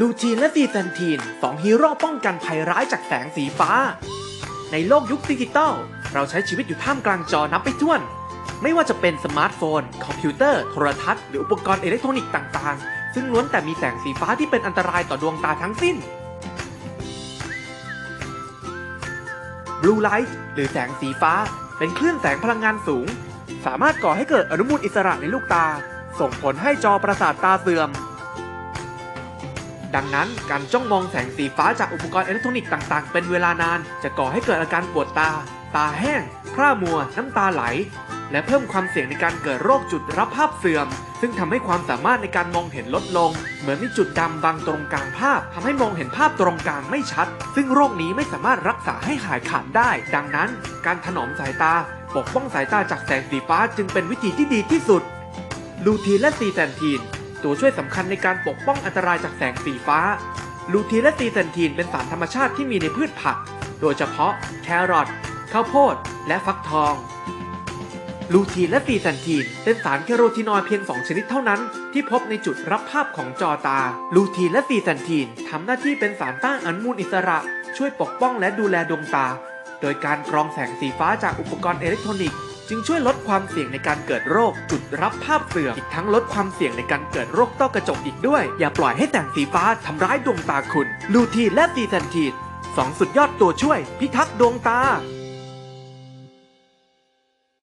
ลูทีนและซีแซนทีนสองฮีโร่ป้องกันภัยร้ายจากแสงสีฟ้า ในโลกยุคดิจิตอลเราใช้ชีวิตอยู่ท่ามกลางจอนับไปถ้วน ไม่ว่าจะเป็นสมาร์ทโฟน คอมพิวเตอร์ โทรทัศน์ หรืออุปกรณ์อิเล็กทรอนิกส์ต่างๆ ซึ่งล้วนแต่มีแสงสีฟ้าที่เป็นอันตรายต่อดวงตาทั้งสิ้น Blue Light หรือแสงสีฟ้า เป็นคลื่นแสงพลังงานสูง สามารถก่อให้เกิดอนุมูลอิสระในลูกตา ส่งผลให้จอประสาทตาเสื่อม ดังนั้นการจ้องมองแสงสีฟ้าจากอุปกรณ์อิเล็กทรอนิกส์ต่างๆ เป็นเวลานาน จะก่อให้เกิดอาการปวดตา ตาแห้ง พร่ามัว น้ำตาไหล และเพิ่มความเสี่ยงในการเกิดโรคจุดรับภาพเสื่อม ซึ่งทำให้ความสามารถในการมองเห็นลดลง เหมือนมีจุดดำบังตรงกลางภาพทำให้มองเห็นภาพตรงกลางไม่ชัด ซึ่งโรคนี้ไม่สามารถรักษาให้หายขาดได้ ดังนั้น การถนอมสายตา ปกป้องสายตาจากแสงสีฟ้าจึงเป็นวิธีที่ดีที่สุด ลูทีนและซีแซนทีน ตัวช่วยสำคัญในการปกป้องอันตรายจากแสงสีฟ้า ลูทีนและซีแซนทีนเป็นสารธรรมชาติที่มีในพืชผัก โดยเฉพาะแครอทข้าวโพด และฟักทอง ลูทีนและซีแซนทีนเป็นสารแคโรทีนอยด์เพียง 2 ชนิดเท่านั้น ที่พบในจุดรับภาพของจอตา ลูทีนและซีแซนทีนทำหน้าที่เป็นสารต้านอนุมูลอิสระ ช่วยปกป้องและดูแลดวงตา โดยการกรองแสงสีฟ้าจากอุปกรณ์อิเล็กทรอนิกส์ จึงช่วยลดความเสี่ยงในการเกิดโรค จุดรับภาพเสื่อมอีกทั้งลดความเสี่ยงในการเกิดโรคต้อกระจกอีกด้วย อย่าปล่อยให้แสงสีฟ้าทำร้ายดวงตาคุณ ลูทีและซีแซนทีดสองสุดยอดตัวช่วยพิทักษ์ดวงตา